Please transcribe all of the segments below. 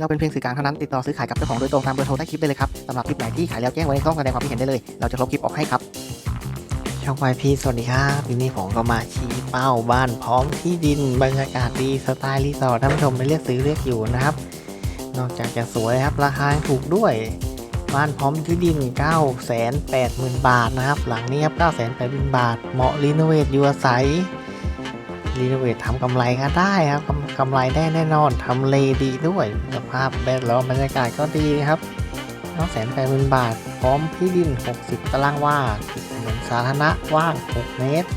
เราเป็นเพียงสื่อกลางเท่านั้นติดต่อซื้อขายกับเจ้าของโดยตรงตามเบอร์โทรใต้คลิปได้เลยครับสำหรับคลิปไหนที่ขายแล้วแจ้งไว้ในช่องแสดงความคิดเห็นได้เลย เราจะลบคลิปออกให้ครับ ช่องไฟพีสวัสดีครับทีนี้ผมก็มาชี้เป้าบ้านพร้อมที่ดินบรรยากาศดีสไตล์รีสอร์ทท่านผู้ชมไปเลือกซื้อเลือกอยู่นะครับ นอกจากจะสวยครับราคาถูกด้วยบ้านพร้อมที่ดิน 9 8 0 0 0 0 บาทนะครับ หลังนี้ครับ 9 8 0 0 0 0 บาท เหมาะรีโนเวทอยู่อาศัย รีโนเวททำกำไรก็ได้ครับกำกำไรได้แน่นอนทำเลดีด้วยสภาพแวดล้อมบรรยากาศก็ดีครับ9 8 0 0 0 0บาท พร้อมที่ดิน 60 ตารางวาถนนสาธารณะว่าง 6 เมตร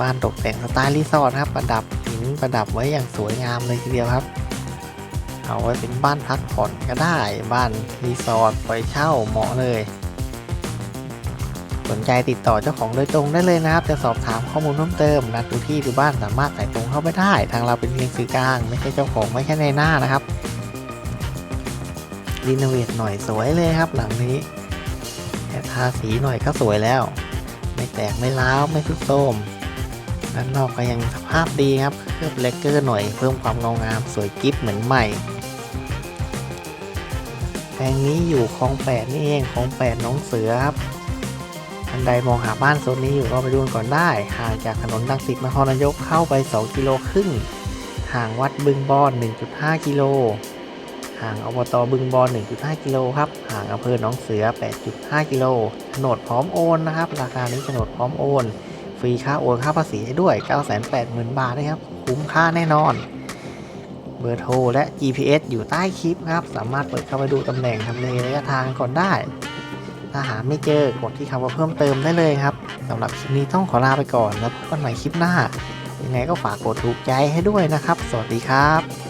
บ้านตกแต่งสไตล์รีสอร์ทครับ ประดับหินประดับไว้อย่างสวยงามเลยทีเดียวครับ เอาไว้เป็นบ้านพักผ่อนก็ได้ บ้านรีสอร์ทปล่อยเช่าเหมาะเลย สนใจติดต่อเจ้าของโดยตรงได้เลยนะครับ จะสอบถามข้อมูลเพิ่มเติมนัดดูที่ดูบ้านสามารถสายตรงเข้าไปได้ ทางเราเป็นเพียงสื่อกลาง ไม่ใช่เจ้าของไม่ใช่ในหน้านะครับรีโนเวทหน่อยสวยเลยครับ หลังนี้แค่ทาสีหน่อยก็สวยแล้ว ไม่แตกไม่ร้าวไม่ทุดโทมด้านนอกก็ยังสภาพดีครับเคลือบเลกเกอร์หน่อยเพิ่มความเงางามสวยกิ๊บเหมือนใหม่แปลงนี้อยู่คลองแปดนี่เองคลองแปดน้องเสือครับ ท่านใดมองหาบ้านโซนนี้อยู่ก็ไปดูกันก่อนได้ ห่างจากถนนดังสิตนครนายกเข้าไป 2 กิโลครึ่ง ห่างวัดบึงบอน 1.5 กิโล ห่างอบตบึงบอน 1.5 กิโลครับ ห่างอำเภอหนองเสือ 8.5 กิโลโฉนดพร้อมโอนนะครับ ราคานี้โฉนดพร้อมโอน ฟรีค่าโอนค่าภาษีให้ด้วย 980,000 บาทนะครับ คุ้มค่าแน่นอน เบอร์โทรและ GPS อยู่ใต้คลิปครับ สามารถเปิดเข้าไปดูตำแหน่งทำเลระยะทางก่อนได้ ถ้าหาไม่เจอกดที่คำว่าเพิ่มเติมได้เลยครับสำหรับคลิปนี้ต้องขอลาไปก่อนแล้วพบกันใหม่คลิปหน้ายังไงก็ฝากกดถูกใจให้ด้วยนะครับ สวัสดีครับ